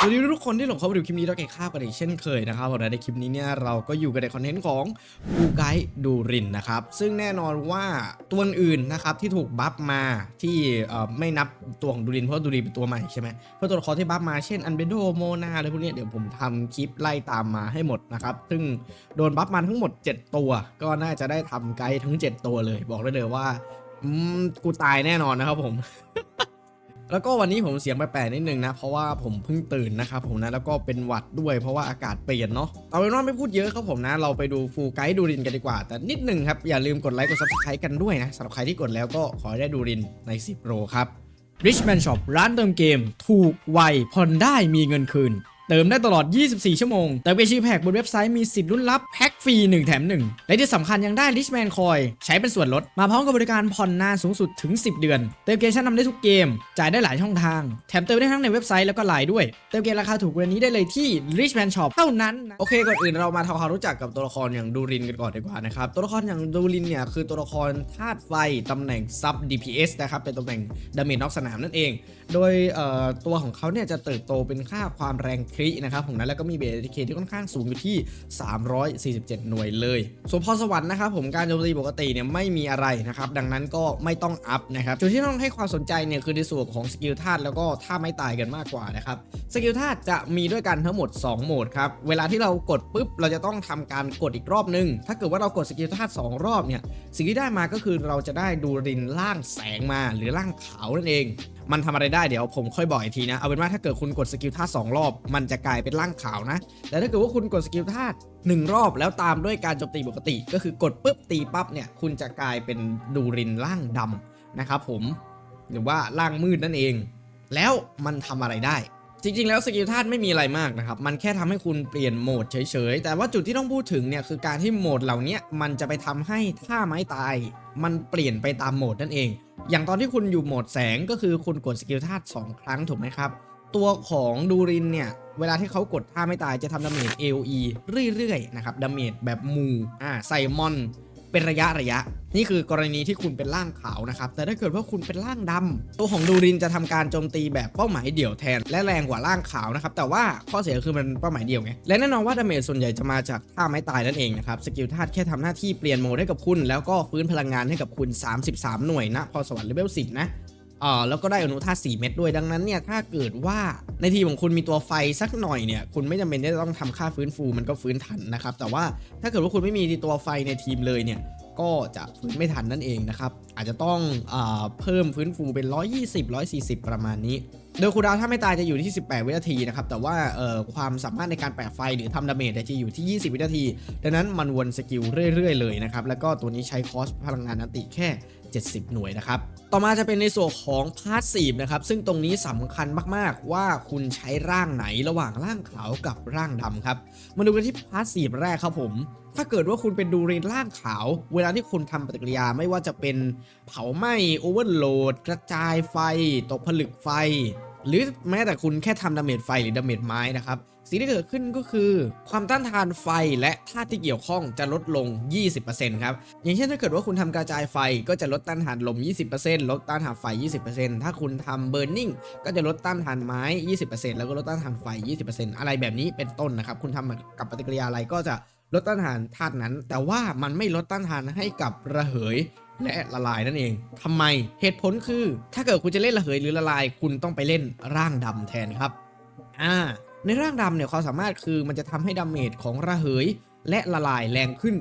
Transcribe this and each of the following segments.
สวัสดีทุกคนที่หลงเข้ามาดูคลิปนี้แล้วแกข้าวกันอีกเช่นเคยนะครับผมในคลิปนี้เนี่ยเราก็อยู่กันในคอนเทนต์ของบูไกดูรินนะครับซึ่งแน่นอนว่าตัวอื่นนะครับที่ถูกบัฟมาที่ไม่นับตัวของดูรินเพราะดูรินเป็นตัวใหม่ใช่ไหมเพราะตัวละครที่บัฟมาเช่นอันเบโดโมนาอะไรพวกนี้เดี๋ยวผมทำคลิปไล่ตามมาให้หมดนะครับซึ่งโดนบัฟมาทั้งหมด 7 ตัว ก็น่าจะได้ทำไกด์ทั้ง 7 ตัวเลย บอกได้เลยว่าอืมกูตายแน่นอนนะครับผม แล้วก็วันนี้ผมเสียงแปลกๆนิดนึงนะ เพราะว่าผมเพิ่งตื่นนะครับผมนะแล้วก็เป็นหวัดด้วยเพราะว่าอากาศเปลี่ยนเนาะเอาเป็นว่าไม่พูดเยอะครับผมนะ เราไปดูฟูไกด์ดูรินกันดีกว่า แต่นิดนึงครับ อย่าลืมกดไลค์กดซับสไครต์กันด้วยนะสำหรับใครที่กดแล้วก็ขอได้ดูรินใน 10โรครับ Richman Shop ร้านเติมเกม ถูกไวผ่อนได้มีเงินคืน เติมได้ตลอด 24 ชั่วโมง แต่เวชีแพ็กบนเว็บไซต์มีสิทธิ์ลุ้นรับแพ็กฟรี 1 แถม 1 และที่สำคัญยังได้ Richman Coin ใช้เป็นส่วนลด มาพร้อมกับบริการผ่อนนานสูงสุดถึง 10 เดือน เติมเกมชั้นนำได้ทุกเกม จ่ายได้หลายช่องทาง แถมเติมได้ทั้งในเว็บไซต์แล้วก็ไลน์ด้วย เติมเกมราคาถูกกว่านี้ได้เลยที่ Richman Shop เท่านั้นนะโอเคก่อนอื่นเรามาทำความรู้จักกับตัวละครอย่างดูรินกันก่อนดีกว่านะครับตัวละครอย่างดูรินเนี่ยคือตัวละครธาตุไฟตำแหน่งซับ DPS นะครับเป็นตำแหน่งดาเมจนอกสนามนั่นเอง โดยตัวของเขาเนี่ยจะเติบโตเป็นค่าความแรงครินะครับผมนะแล้วก็มีเบสเคที่ค่อนข้างสูงอยู่ที่ 347 หน่วยเลยส่วนพรสวรรค์นะครับผมการโจมตีปกติเนี่ยไม่มีอะไรนะครับดังนั้นก็ไม่ต้องอัพนะครับจุดที่ต้องให้ความสนใจเนี่ยคือในส่วนของสกิลธาตุแล้วก็ท่าไม่ตายกันมากกว่านะครับสกิลธาตุจะมีด้วยกันทั้งหมด 2 โหมดครับเวลาที่เรากดปุ๊บเราจะต้องทำการกดอีกรอบนึง ถ้าเกิดว่าเรากดสกิลธาตุ2รอบเนี่ยสิ่งที่ได้มาก็คือเราจะได้ดูรินล่างแสงมาหรือล่างขาวนั่นเอง มันทำอะไรได้เดี๋ยวผมค่อยบอกอีกทีนะ เอาเป็นว่าถ้าเกิดคุณกดสกิลธาตุสองรอบ มันจะกลายเป็นร่างขาวนะ แต่ถ้าเกิดว่าคุณกดสกิลธาตุหนึ่งรอบ แล้วตามด้วยการโจมตีปกติ ก็คือกดปุ๊บตีปั๊บเนี่ยคุณจะกลายเป็นดูรินร่างดำนะครับผมหรือว่าร่างมืดนั่นเอง แล้วมันทำอะไรได้จริงๆ แล้วสกิลธาตุไม่มีอะไรมากนะครับ มันแค่ทำให้คุณเปลี่ยนโหมดเฉยๆ แต่ว่าจุดที่ต้องพูดถึงเนี่ยคือการที่โหมดเหล่านี้มันจะไปทำให้ท่าไม้ตาย มันเปลี่ยนไปตามโหมดนั่นเอง อย่างตอนที่คุณอยู่โหมดแสงก็คือคุณกดสกิลธาตุ2ครั้งถูกไหมครับ ตัวของดูรินเนี่ย เวลาที่เขากดท่าไม่ตายจะทำดาเมจ AOE เรื่อยๆนะครับดาเมจแบบหมูอ่าใส่มอน เป็นระยะระยะ นี่คือกรณีที่คุณเป็นร่างขาวนะครับ แต่ถ้าเกิดว่าคุณเป็นร่างดำตัวของดูรินจะทำการโจมตีแบบเป้าหมายเดี่ยวแทน และแรงกว่าร่างขาวนะครับ แต่ว่าข้อเสียคือมันเป้าหมายเดี่ยวไง และแน่นอนว่าดาเมจส่วนใหญ่จะมาจากท่าไม้ตายนั่นเองนะครับ สกิลธาตุแค่ทำหน้าที่เปลี่ยนโหมดให้กับคุณ แล้วก็ฟื้นพลังงานให้กับคุณ 33 หน่วยนะ พอสวรรค์เลเวล10นะ อ่าแล้วก็ได้อนุธาตุ4เม็ดด้วยดังนั้นเนี่ยถ้าเกิดว่าในทีมของคุณมีตัวไฟสักหน่อยเนี่ยคุณไม่จำเป็นที่จะต้องทำค่าฟื้นฟูมันก็ฟื้นทันนะครับแต่ว่าถ้าเกิดว่าคุณไม่มีตัวไฟในทีมเลยเนี่ยก็จะฟื้นไม่ทันนั่นเองนะครับอาจจะต้องอาเพิ่มฟื้นฟูเป็น 120 140 ประมาณนี้ โดยคูดาวถ้าไม่ตายจะอยู่ที่ 18 วินาทีนะครับ แต่ว่าความสามารถในการแปะไฟหรือทำดาเมจจะอยู่ที่ 20 วินาที ดังนั้นมันวนสกิลเรื่อยๆ เลยนะครับ แล้วก็ตัวนี้ใช้คอสพลังงานอันติแค่ 70 หน่วยนะครับ ต่อมาจะเป็นในส่วนของพาสซีฟนะครับ ซึ่งตรงนี้สำคัญมากๆ ว่าคุณใช้ร่างไหนระหว่างร่างขาวกับร่างดำครับ มาดูกันที่พาสซีฟแรกครับผม ถ้าเกิดว่าคุณเป็นดูเรนร่างขาว เวลาที่คุณทำปฏิกิริยาไม่ว่าจะเป็นเผาไหม้โอเวอร์โหลดกระจายไฟ ตกผลึกไฟ หรือแม้แต่คุณแค่ทำดาเมจไฟหรือดาเมจไม้นะครับสิ่งที่เกิดขึ้นก็คือ ความต้านทานไฟและธาตุที่เกี่ยวข้องจะลดลง 20%ครับ อย่างเช่นถ้าเกิดว่าคุณทำกระจายไฟก็จะลดต้านทานลม 20%ลดต้านทานไฟ 20%ถ้าคุณทำเบิร์นนิ่งก็จะลดต้านทานไม้ 20%แล้วก็ลดต้านทานไฟ 20%อะไรแบบนี้เป็นต้นนะครับ คุณทำกับปฏิกิริยาอะไรก็จะลดต้านทานธาตุนั้น แต่ว่ามันไม่ลดต้านทานให้กับระเหย และละลายนั่นเองทำไมเหตุผลคือ ถ้าเกิดคุณจะเล่นระเหยหรือละลาย คุณต้องไปเล่นร่างดำแทนครับอ่าในร่างดำเนี่ยความสามารถคือมันจะทำให้ดาเมจของระเหยและละลายแรงขึ้น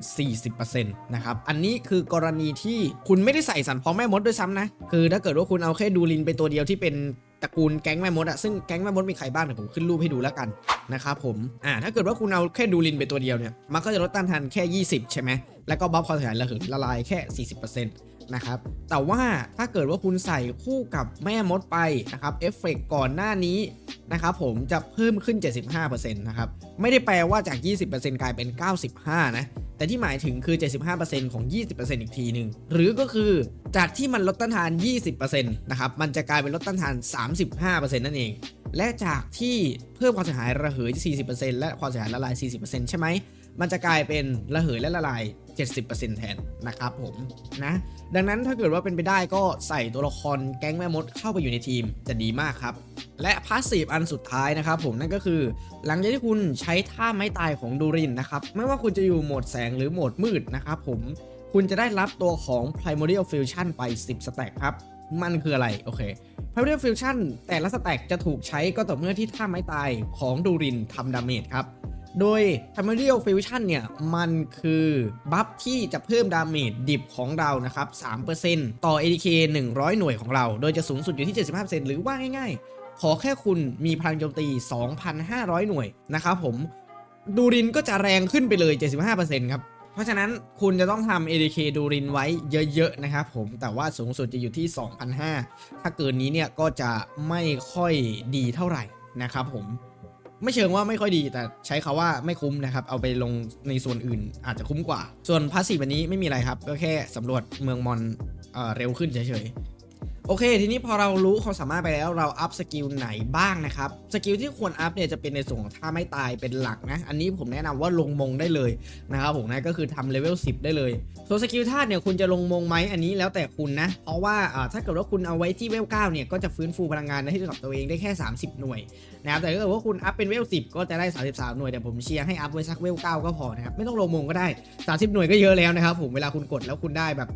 40%นะครับ อันนี้คือกรณีที่คุณไม่ได้ใส่สันพองแม่มดด้วยซ้ำนะ คือถ้าเกิดว่าคุณเอาแค่ดูลินไปตัวเดียวที่เป็น ระกูลแก๊งแม่มดอะซึ่งแก๊งแม่มดมีใครบ้างเดี๋ยวผมขึ้นรูปให้ดูแล้วกันนะครับผมอ่าถ้าเกิดว่าคุณเอาแค่ดูลินไปตัวเดียวเนี่ยมันก็จะลดต้านทานแค่ 20 ใช่ไหมแล้วก็บัฟความเสียหายระเหยละลายแค่ 40%นะครับแต่ว่าถ้าเกิดว่าคุณใส่คู่กับแม่มดไปนะครับเอฟเฟกก่อนหน้านี้นะครับผมจะเพิ่มขึ้น 75%นะครับไม่ได้แปลว่าจาก 20%กลายเป็น 95นะ แต่ที่หมายถึงคือ 75%ของ 20%อีกทีหนึ่งหรือก็คือจากที่มันลดต้านทาน 20%นะครับมันจะกลายเป็นลดต้านทาน 35%นั่นเอง และจากที่เพิ่มความเสียหายระเหย 40%และความเสียหายละลาย 40%ใช่ไหม มันจะกลายเป็นระเหยและละลาย 70%แทนนะครับผมนะดังนั้นถ้าเกิดว่าเป็นไปได้ก็ใส่ตัวละครแก๊งแม่มดเข้าไปอยู่ในทีมจะดีมากครับ และพาสซีฟอันสุดท้ายนะครับผมนั่นก็คือ หลังจากที่คุณใช้ท่าไม้ตายของดูรินนะครับไม่ว่าคุณจะอยู่โหมดแสงหรือโหมดมืดนะครับผมคุณจะได้รับตัวของ Primordial Fusion ไป 10 สแต็กครับ มันคืออะไร โอเค Primordial Fusion แต่ละสแต็กจะถูกใช้ก็ต่อเมื่อที่ท่าไม้ตายของดูรินทำดาเมจครับ โดย Primordial Fusion เนี่ย มันคือบัฟที่จะเพิ่มดาเมจดิบของเรานะครับ 3%ต่อ ADK 100 หน่วยของเรา โดยจะสูงสุดอยู่ที่ 75%หรือว่าง่ายๆ ขอแค่คุณมีพลังโจมตี 2,500 หน่วยนะครับผมดูรินก็จะแรงขึ้นไปเลย 75%ครับ เพราะฉะนั้นคุณจะต้องทำ ADK ดูรินไว้เยอะๆ นะครับผม แต่ว่าสูงสุดจะอยู่ที่ 2,500 ถ้าเกินนี้เนี่ยก็จะไม่ค่อยดีเท่าไหร่นะครับผม ไม่เชิงว่าไม่ค่อยดีแต่ใช้คาว่าไม่คุ้มนะครับ เอาไปลงในส่วนอื่นอาจจะคุ้มกว่า ส่วนพาสซีฟอันนี้ไม่มีอะไรครับ ก็แค่สำรวจเมืองมอนเออเร็วขึ้นเฉย โอเค ทีนี้พอเรารู้ความสามารถไปแล้วเราอัพสกิลไหนบ้างนะครับ สกิลที่ควรอัพเนี่ยจะเป็นในส่วนของท่าไม่ตายเป็นหลักนะ อันนี้ผมแนะนำว่าลงมงได้เลยนะครับผมนะก็คือทำเลเวล10 ได้เลยส่วนสกิลธาตุเนี่ยคุณจะลงมงไหมอันนี้แล้วแต่คุณนะ เพราะว่าถ้าเกิดว่าคุณเอาไว้ที่เวล9เนี่ยก็จะฟื้นฟูพลังงานให้กับตัวเองได้แค่ 30 หน่วยนะครับแต่ถ้าเกิดว่าคุณอัพเป็นเวล10 ก็จะได้ 33 หน่วยแต่ผมเชียร์ให้อัพไว้สักเวล9ก็พอนะครับไม่ต้องลงมงก็ได้ 30 หน่วยก็เยอะแล้วนะครับผมเวลาคุณกดแล้วคุณได้แบบ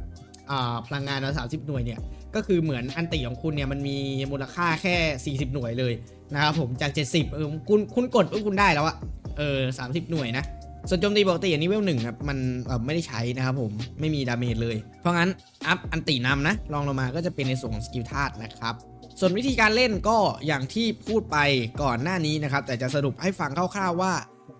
พลังงานละ30 หน่วยเนี่ย ก็คือเหมือนอันติของคุณเนี่ยมันมีมูลค่าแค่ 40 หน่วยเลยนะครับผมจาก 70เออคุณคุณกดปุ๊บคุณได้แล้วอะเออ30 หน่วยนะส่วนโจมตีปกติอันนี้เวลหนึ่งครับมันเออไม่ได้ใช้นะครับผมไม่มีดาเมจเลย เพราะงั้นอัพอันตินำนะลองลงมาก็จะเป็นในส่วนของสกิลธาตุนะครับส่วนวิธีการเล่นก็อย่างที่พูดไปก่อนหน้านี้นะครับแต่จะสรุปให้ฟังคร่าวๆว่า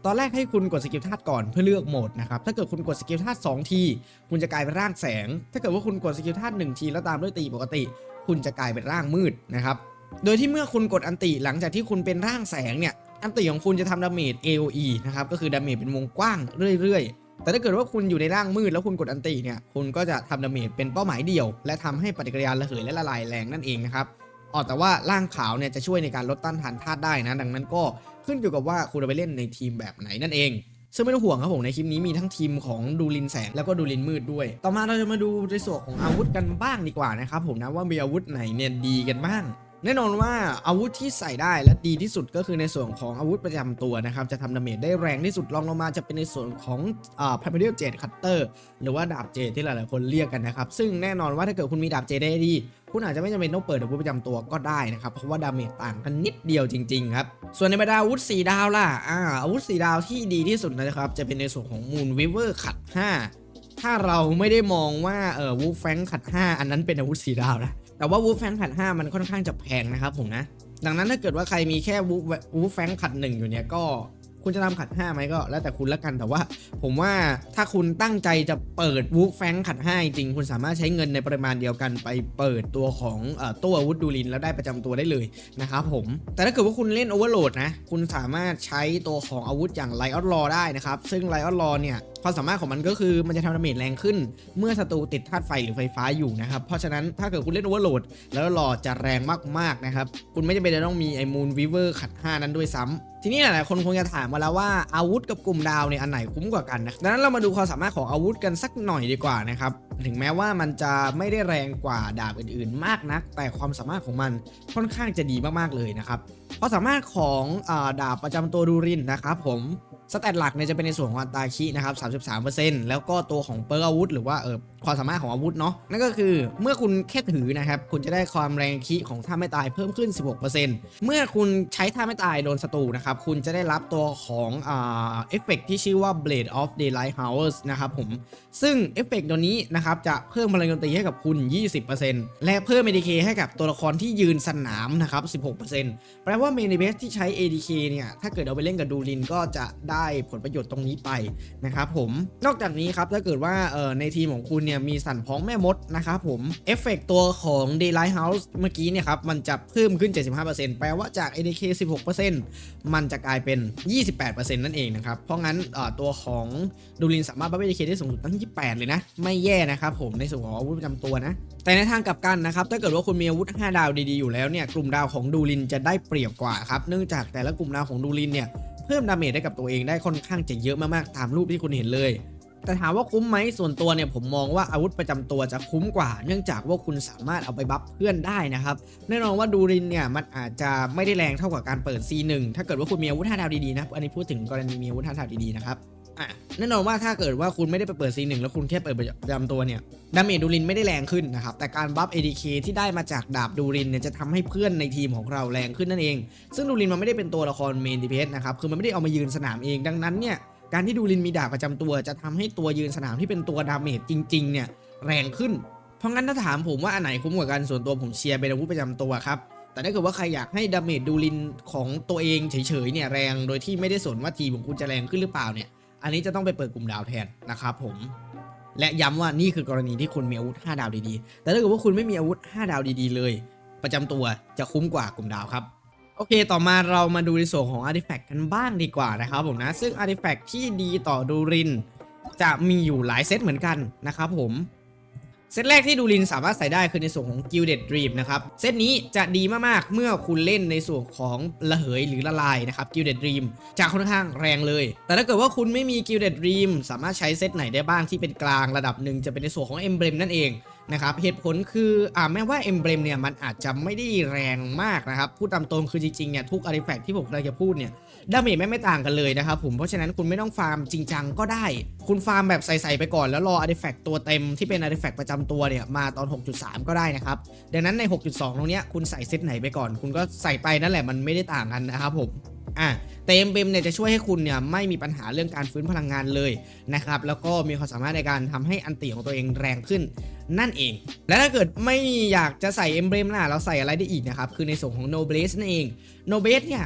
ตอนแรกให้คุณกดสกิลธาตุก่อนเพื่อเลือกโหมดนะครับ ถ้าเกิดคุณกดสกิลธาตุ2ที คุณจะกลายเป็นร่างแสง ถ้าเกิดว่าคุณกดสกิลธาตุ1ทีแล้วตามด้วยตีปกติ คุณจะกลายเป็นร่างมืดนะครับ โดยที่เมื่อคุณกดอันติหลังจากที่คุณเป็นร่างแสงเนี่ย อันติของคุณจะทำดาเมจ AOE นะครับ ก็คือดาเมจเป็นวงกว้างเรื่อยๆ แต่ถ้าเกิดว่าคุณอยู่ในร่างมืดแล้วคุณกดอันติเนี่ย คุณก็จะทำดาเมจเป็นเป้าหมายเดียว และทำให้ปฏิกิริยาระเหยและละลายแรงนั่นเองนะครับอ๋อแต่ว่าร่างขาวเนี่ยจะช่วยในการลดต้านทานธาตุได้นะ ดังนั้นก็ ขึ้นอยู่กับว่าคุณจะไปเล่นในทีมแบบไหนนั่นเองซึ่งไม่ต้องห่วงครับผมในคลิปนี้มีทั้งทีมของดูลินแสงแล้วก็ดูลินมืดด้วย ต่อมาเราจะมาดูในส่วนของอาวุธกันบ้างดีกว่านะครับผมนะว่ามีอาวุธไหนเนี่ยดีกันบ้าง แน่นอนว่าอาวุธที่ใส่ได้และดีที่สุดก็คือในส่วนของอาวุธประจำตัวนะครับ จะทำดาเมจได้แรงที่สุดรองลงมาจะเป็นในส่วนของอ่า Primordial Jade Cutter หรือว่าดาบเจดที่หลายๆคนเรียกกันนะครับ ซึ่งแน่นอนว่าถ้าเกิดคุณมีดาบเจดได้ดี คุณอาจจะไม่จำเป็นต้องเปิดอาวุธประจำตัวก็ได้นะครับ เพราะว่าดาเมจต่างกันนิดเดียวจริงๆครับส่วนในบรรดาอาวุธ4ดาวล่ะอ่าอาวุธ4ดาวที่ดีที่สุดนะครับจะเป็นในส่วนของ Moon Weaver ขัด5ถ้าเราไม่ได้มองว่าเออวูฟแฟงขัด 5 อันนั้นเป็นอาวุธ4ดาวนะ แต่ว่าวูฟแฟงขัด 5 มันค่อนข้างจะแพงนะครับผมนะ ดังนั้นถ้าเกิดว่าใครมีแค่วูฟวูฟแฟงขัด 1 อยู่เนี่ยก็คุณจะทำขัด5ไหมก็แล้วแต่คุณละกันแต่ว่า ผมว่าถ้าคุณตั้งใจจะเปิดวูฟแฟงขัด5จริงคุณสามารถใช้เงินในปริมาณเดียวกันไปเปิดตัวของอตัวอาวุธดูลินแล้วได้ประจำตัวได้เลยนะครับผม แต่ถ้าเกิดว่าคุณเล่นโอเวอร์โหลดนะ คุณสามารถใช้ตัวของอาวุธอย่างไลออนลอได้นะครับ ซึ่งไลออนลอเนี่ย ความสามารถของมันก็คือมันจะทำดาเมจแรงขึ้น เมื่อศัตรูติดธาตุไฟหรือไฟฟ้าอยู่นะครับเพราะฉะนั้นถ้าเกิดคุณเล่นโอเวอร์โหลดแล้วรอจะแรงมากๆนะครับคุณไม่จำเป็นจะต้องมีไอ้มูนวิเวอร์ขัด 5 นั้นด้วยซ้ำทีนี้หลายๆคนคงจะถามมาแล้วว่าอาวุธกับกลุ่มดาวเนี่ยอันไหนคุ้มกว่ากันนะดังนั้นเรามาดูความสามารถของอาวุธกันสักหน่อยดีกว่านะครับถึงแม้ว่ามันจะไม่ได้แรงกว่าดาบอื่นๆ มากนัก แต่ความสามารถของมันค่อนข้างจะดีมากๆเลยนะครับความสามารถของอดาบประจำตัวดูรินนะครับผม สแตทหลักเนี่ยจะเป็นในส่วนของอัตราคินะครับ33%แล้วก็ตัวของเปิร์อาวุธ หรือว่าเออความสามารถของอาวุธเนาะนั่นก็คือเมื่อคุณแค่ถือนะครับ คุณจะได้ความแรงคิของท่าไม่ตายเพิ่มขึ้น 16%เมื่อคุณใช้ท่าไม่ตายโดนศัตรูนะครับ คุณจะได้รับตัวของอ่าเอฟเฟกที่ชื่อว่า Blade of Daylight Hours นะครับผมซึ่งเอฟเฟกต์ตัวนี้นะครับจะเพิ่มพลังโจมตีให้กับคุณ 20%และเพิ่ม ADK ให้กับตัวละครที่ยืนสนามนะครับ16%แปลว่าเมนเบสที่ใช้ ADK เนี่ยถ้าเกิดเอาไปเล่นกับดูลินก็จะได้ผลประโยชน์ตรงนี้ไปนะครับผมนอกจากนี้ครับถ้าเกิดว่าในทีมของคุณเนี่ยมีสันพ้องแม่มดนะครับผมเอฟเฟกต์ตัวของ Daylight House เมื่อกี้เนี่ยครับมันจะเพิ่มขึ้น 75%แปลว่าจาก ADK 16%มันจะกลายเป็น 28%นั่นเองนะครับ เพราะงั้นตัวของดูลินสามารถบัฟ ADK ได้สูงสุดตั้ง 28 เลยนะ ไม่แย่นะครับผมในส่วนของอาวุธประจำตัวนะ แต่ในทางกลับกันนะครับ ถ้าเกิดว่าคุณมีอาวุธ 5 ดาวดีๆอยู่แล้วเนี่ยกลุ่มดาวของดูลินจะได้เปรียบกว่าครับเนื่องจากแต่ละกลุ่มดาวของดูลินเนี่ย พิ่มดาเมจให้กับตัวเองได้ค่อนข้างจะเยอะมากๆตามรูปที่คุณเห็นเลย แต่ถามว่าคุ้มไหมส่วนตัวเนี่ยผมมองว่าอาวุธประจำตัวจะคุ้มกว่า เนื่องจากว่าคุณสามารถเอาไปบัฟเพื่อนได้นะครับแน่นอนว่าดูรินเนี่ยมันอาจจะไม่ได้แรงเท่ากับการเปิด C1 ถ้าเกิดว่าคุณมีอาวุธ5ดาวดีๆนะอันนี้พูดถึงกรณีมีอาวุธ5ดาวดีๆนะครับ อะแน่นอนว่าถ้าเกิดว่าคุณไม่ได้ไปเปิด C1 แล้วคุณแค่เปิดประจำตัวเนี่ยดาเมจดูรินไม่ได้แรงขึ้นนะครับ แต่การบัฟ ADK ที่ได้มาจากดาบดูรินเนี่ยจะทำให้เพื่อนในทีมของเราแรงขึ้นนั่นเอง ซึ่งดูรินมันไม่ได้เป็นตัวละครเมนดีเพนะครับ คือมันไม่ได้เอามายืนสนามเอง ดังนั้นเนี่ย การที่ดูลินมีดาบประจำตัว จะทำให้ตัวยืนสนามที่เป็นตัวดาเมจจริงๆเนี่ยแรงขึ้น เพราะงั้นถ้าถามผมว่าอันไหนคุ้มกว่ากันส่วนตัวผมเชียร์เป็นอาวุธประจำตัวครับแต่ถ้าเกิดว่าใครอยากให้ดาเมจดูลินของตัวเองเฉยๆเนี่ยแรง โดยที่ไม่ได้สนว่าทีมของคุณจะแรงขึ้นหรือเปล่าเนี่ย อันนี้จะต้องไปเปิดกลุ่มดาวแทนนะครับผม และย้ำว่านี่คือกรณีที่คุณมีอาวุธ 5 ดาวดีๆ แต่ถ้าเกิดว่าคุณไม่มีอาวุธ 5 ดาวดีๆ เลย ประจำตัวจะคุ้มกว่ากลุ่มดาวครับ โอเค ต่อมาเรามาดูในส่วนของอาร์ติแฟกันบ้างดีกว่านะครับผมนะ ซึ่งอาร์ติแฟกต์ที่ดีต่อดูริน จะมีอยู่หลายเซตเหมือนกันนะครับผม เซตแรกที่ดูลินสามารถใส่ได้คือในส่วนของ Gilded Dream นะครับ เซตนี้จะดีมากๆ เมื่อคุณเล่นในส่วนของระเหยหรือละลายนะครับ Gilded Dream จะค่อนข้างแรงเลย แต่ถ้าเกิดว่าคุณไม่มี Gilded Dream สามารถใช้เซตไหนได้บ้างที่เป็นกลางระดับหนึ่งจะเป็นในส่วนของ Emblem นั่นเอง นะครับเหตุผลคืออ่าแม้ว่า Emblem เนี่ยมันอาจจะไม่ได้แรงมากนะครับพูดตามตรงคือจริงๆเนี่ยทุก Artifact ที่ผมกำลังจะพูดเนี่ยดาเมจไม่ไม่ต่างกันเลยนะครับผมเพราะฉะนั้นคุณไม่ต้องฟาร์มจริงจังก็ได้ คุณฟาร์มแบบใส่ๆไปก่อนแล้วรออาร์ติแฟกตัวเต็มที่เป็นอาร์ติแฟกประจำตัวเนี่ยมาตอน 6.3 ก็ได้นะครับดังนั้นใน 6.2 ตรงเนี้ยคุณใส่เซตไหนไปก่อน คุณก็ใส่ไปนั่นแหละมันไม่ได้ต่างกันนะครับผมอะ เต็มเบมเนี่ยจะช่วยให้คุณเนี่ยไม่มีปัญหาเรื่องการฟื้นพลังงานเลยนะครับแล้วก็มีความสามารถในการทำให้อันติของตัวเองแรงขึ้นนั่นเอง และถ้าเกิดไม่อยากจะใส่เอ็มเบรมนะเราใส่อะไรได้อีกนะครับ คือในส่วนของ Noblesse นั่นเอง Noblesse เนี่ย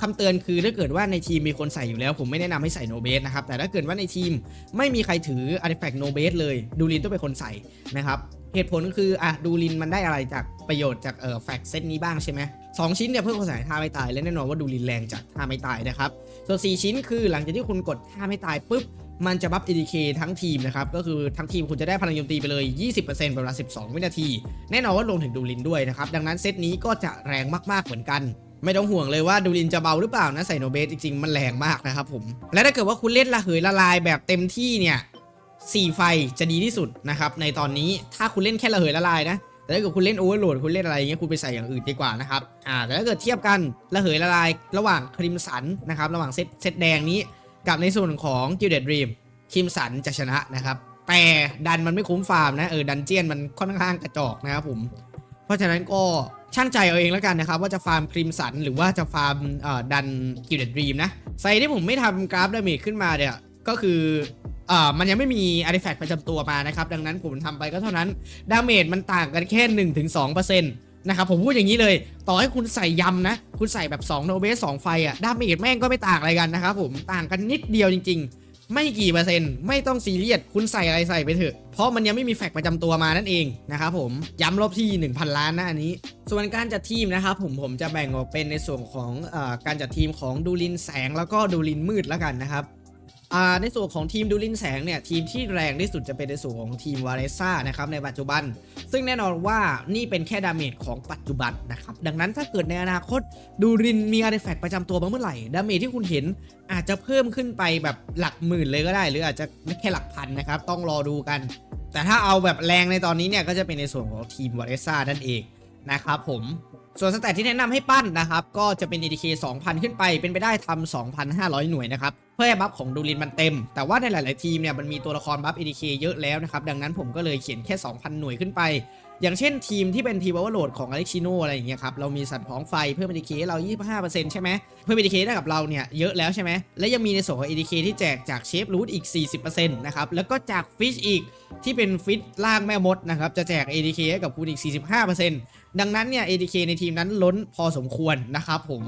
คำเตือนคือถ้าเกิดว่าในทีมมีคนใส่อยู่แล้ว ผมไม่แนะนำให้ใส่โนเบสนะครับ แต่ถ้าเกิดว่าในทีมไม่มีใครถืออาร์ติแฟกต์โนเบสเลย ดูลินต้องเป็นคนใส่นะครับ เหตุผลคืออะดูลินมันได้อะไรจากประโยชน์จากเอ่อแฟกเซตนี้บ้างใช่ไหมสองชิ้นเนี่ยเพิ่มความสามารถท่าไม่ตายและแน่นอนว่าดูลินแรงจากท่าไม่ตายนะครับส่วน4ชิ้นคือหลังจากที่คุณกดท่าไม่ตายปุ๊บมันจะบัฟ ADK ทั้งทีมนะครับ ก็คือทั้งทีมคุณจะได้พลังโจมตีไปเลย 20%เป็นเวลา 12 วินาที แน่นอนว่าลงถึงดูลินด้วยนะครับ ดังนั้นเซตนี้ก็จะแรงมากๆเหมือนกัน ไม่ต้องห่วงเลยว่าดูลินจะเบาหรือเปล่านะใส่โนเบสจริงๆ มันแรงมากนะครับผม และถ้าเกิดว่าคุณเล่นละเหยละลายแบบเต็มที่เนี่ย สี่ไฟจะดีที่สุดนะครับในตอนนี้ถ้าคุณเล่นแค่ละเหยละลายนะแต่ถ้าเกิดคุณเล่นโอเวอร์โหลดคุณเล่นอะไรอย่างเงี้ยคุณไปใส่อย่างอื่นดีกว่านะครับอ่าแต่ถ้าเกิดเทียบกันระเหยละลายระหว่างคริมสันนะครับระหว่างเซตเซตแดงนี้ กับในส่วนของ Gilded Dream คริมสันจะชนะนะครับแต่ดันมันไม่คุ้มฟาร์มนะเออดันเจียนมันค่อนข้างกระจอกนะครับผมเพราะฉะนั้นก็ช่างใจเอาเองแล้วกันนะครับ ว่าจะฟาร์มคริมสันหรือว่าจะฟาร์มเอ่อดัน Gilded Dream นะใส่ที่ผมไม่ทำกราฟดาเมจขึ้นมาเนี่ยก็คือ อ่อมันยังไม่มีอาร์ติแฟกต์ประจำตัวมานะครับ ดังนั้นผมทำไปก็เท่านั้น ดาเมจมันต่างกันแค่ 1-2%นะครับผมพูดอย่างนี้เลย ต่อให้คุณใส่ยำนะ คุณใส่แบบ2โนเบส2ไฟอะดาเมจแม่งก็ไม่ต่างอะไรกันนะครับผมต่างกันนิดเดียวจริง ๆ ไม่กี่เปอร์เซ็นต์ ไม่ต้องซีเรียสคุณใส่อะไรใส่ไปเถอะ เพราะมันยังไม่มีแฟกต์ประจำตัวมานั่นเองนะครับผมย้ำรอบที่ 1,000 ล้านนะอันนี้ ส่วนการจัดทีมนะครับผมผมจะแบ่งออกเป็นในส่วนของอการจัดทีมของดูลินแสงแล้วก็ดูลินมืดแล้วกันนะครับ อ่าในส่วนของทีมดูลินแสงเนี่ยทีมที่แรงที่สุดจะเป็นในส่วนของทีมวาเรซ่านะครับในปัจจุบัน ซึ่งแน่นอนว่านี่เป็นแค่ดาเมจของปัจจุบันนะครับดังนั้นถ้าเกิดในอนาคตดูรินมีอาร์ติแฟกต์ประจำตัวมาเมื่อไหร่ดาเมจที่คุณเห็นอาจจะเพิ่มขึ้นไปแบบหลักหมื่นเลยก็ได้ หรืออาจจะแค่หลักพันนะครับต้องรอดูกัน แต่ถ้าเอาแบบแรงในตอนนี้เนี่ยก็จะเป็นในส่วนของทีมวาเรซ่านั่นเองนะครับผมส่วนสแตทที่แนะนำให้ปั้นนะครับ ก็จะเป็น ADK 2,000 ขึ้นไปเป็นไปได้ทำ2,500 หน่วยนะครับ เพื่อให้บัฟของดูรินมันเต็ม แต่ว่าในหลาย ๆ ทีมเนี่ยมันมีตัวละครบัฟ ADK เยอะแล้วนะครับ ดังนั้นผมก็เลยเขียนแค่ 2,000 หน่วยขึ้นไป อย่างเช่นทีมที่เป็นทีม o อ e r โหลดของอเล็กชิโนอะไรอย่างเงี้ยครับ เรามีสัตว์พ้องไฟเพิ่ม ADK ให้เรา 25%ใช่ไหม เพิ่ม ADK ได้กับเราเนี่ยเยอะแล้วใช่ไหม และยังมีในส่วนของ ADK ที่แจกจากเชฟรูทอีก 40%นะครับ แล้วก็จากฟิชอีกที่เป็นฟิชล่างแม่มดนะครับ จะแจก ADK ให้กับคุณอีก 45%ดังนั้นเนี่ย ADK ในทีมนั้นล้นพอสมควรนะครับผม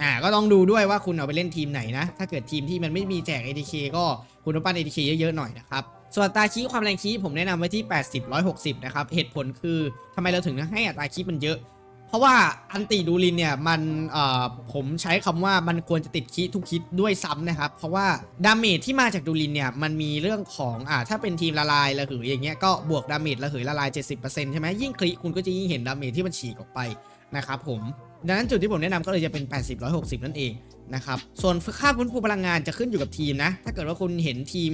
อ่าก็ต้องดูด้วยว่าคุณเอาไปเล่นทีมไหนนะ ถ้าเกิดทีมที่มันไม่มีแจก ADK ก็คุณต้องปั้น ADK เยอะๆหน่อยนะครับ ส่วนอัตราคีความแรงคีผมแนะนำไว้ที่ 80 160 นะครับ เหตุผลคือทำไมเราถึงให้อัตราคีมันเยอะ เพราะว่าอันติดูลินเนี่ยมันเอ่อผมใช้คำว่ามันควรจะติดคีทุกคิดด้วยซ้ำนะครับ เพราะว่าดาเมจที่มาจากดูลินเนี่ยมันมีเรื่องของอ่าถ้าเป็นทีมละลายระเหยอย่างเงี้ยก็บวกดาเมจระเหยละลาย 70%ใช่ไหมยิ่งคลิคุณก็จะยิ่งเห็นดาเมจที่มันฉีกออกไปนะครับผม ดังนั้นจุดที่ผมแนะนำก็เลยจะเป็น 80 160 นั่นเองนะครับส่วนค่าฟื้นฟูพลังงานจะขึ้นอยู่กับทีมนะ ถ้าเกิดว่าคุณเห็นทีม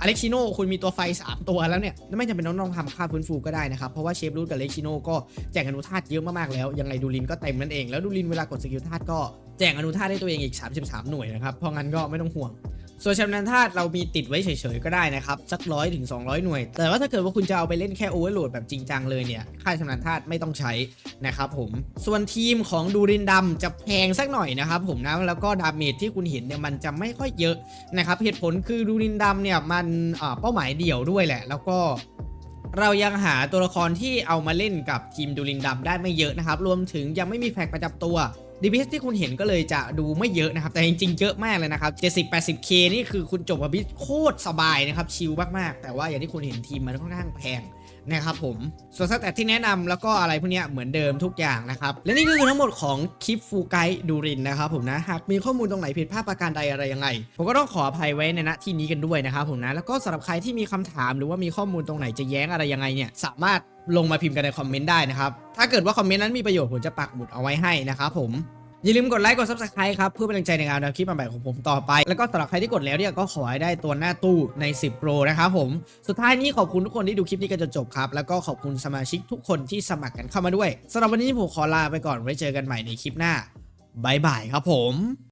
อเล็กชิโนคุณมีตัวไฟ 3 ตัวแล้วเนี่ยไม่จำเป็นต้องทำค่าฟื้นฟูก็ได้นะครับ เพราะว่าเชฟรูทกับเล็กชิโนก็แจกอนุธาตุเยอะมากๆแล้ว ยังไงดูลินก็เต็มนั่นเอง แล้วดูลินเวลากดสกิลธาตุก็แจกอนุธาตุได้ตัวเองอีก 33 หน่วยนะครับ เพราะงั้นก็ไม่ต้องห่วง ส่วนชำนาญธาตุเรามีติดไว้เฉยๆก็ได้นะครับ สักร้อยถึง200 หน่วย แต่ว่าถ้าเกิดว่าคุณจะเอาไปเล่นแค่โอเวอร์โหลดแบบจริงจังเลยเนี่ย ค่าชำนาญธาตุไม่ต้องใช้นะครับผม ส่วนทีมของดูรินดำจะแพงสักหน่อยนะครับผมนะ แล้วก็ดาเมจที่คุณเห็นเนี่ยมันจะไม่ค่อยเยอะนะครับ เหตุผลคือดูรินดำเนี่ยมันเป้าหมายเดี่ยวด้วยแหละ แล้วก็เรายังหาตัวละครที่เอามาเล่นกับทีมดูรินดัมได้ไม่เยอะนะครับ รวมถึงยังไม่มีแฟกประจำตัว DPS ที่คุณเห็นก็เลยจะดูไม่เยอะนะครับ แต่จริงๆ เยอะมากเลยนะครับ 70-80k นี่คือคุณจบกับบิสโคตรสบายนะครับ ชิลมากๆ แต่ว่าอย่างที่คุณเห็นทีมมันค่อนข้างแพงนะครับผม ส่วนสแตทที่แนะนำแล้วก็อะไรพวกนี้เหมือนเดิมทุกอย่างนะครับ และนี่ก็คือทั้งหมดของคลิปฟูไกดูรินนะครับผมนะ หากมีข้อมูลตรงไหนผิดพลาดประการใดอะไรยังไง ผมก็ต้องขออภัยไว้ในณที่นี้กันด้วยนะครับผมนะ แล้วก็สำหรับใครที่มีคำถามหรือว่ามีข้อมูลตรงไหนจะแย้งอะไรยังไงเนี่ยสามารถ ลงมาพิมพ์กันในคอมเมนต์ได้นะครับ ถ้าเกิดว่าคอมเมนต์นั้นมีประโยชน์ผมจะปักหมุดเอาไว้ให้นะครับผม อย่าลืมกดไลค์กด subscribe ครับ เพื่อเป็นกำลังใจในการทำคลิปใหม่ๆของผมต่อไป แล้วก็สำหรับใครที่กดแล้วเนี่ยก็ขอให้ได้ตัวหน้าตู้ใน 10 Pro นะครับผม สุดท้ายนี้ขอบคุณทุกคนที่ดูคลิปนี้กันจนจบครับ แล้วก็ขอบคุณสมาชิกทุกคนที่สมัครกันเข้ามาด้วยสำหรับวันนี้ผมขอลาไปก่อนไว้เจอกันใหม่ในคลิปหน้าบายบายครับผม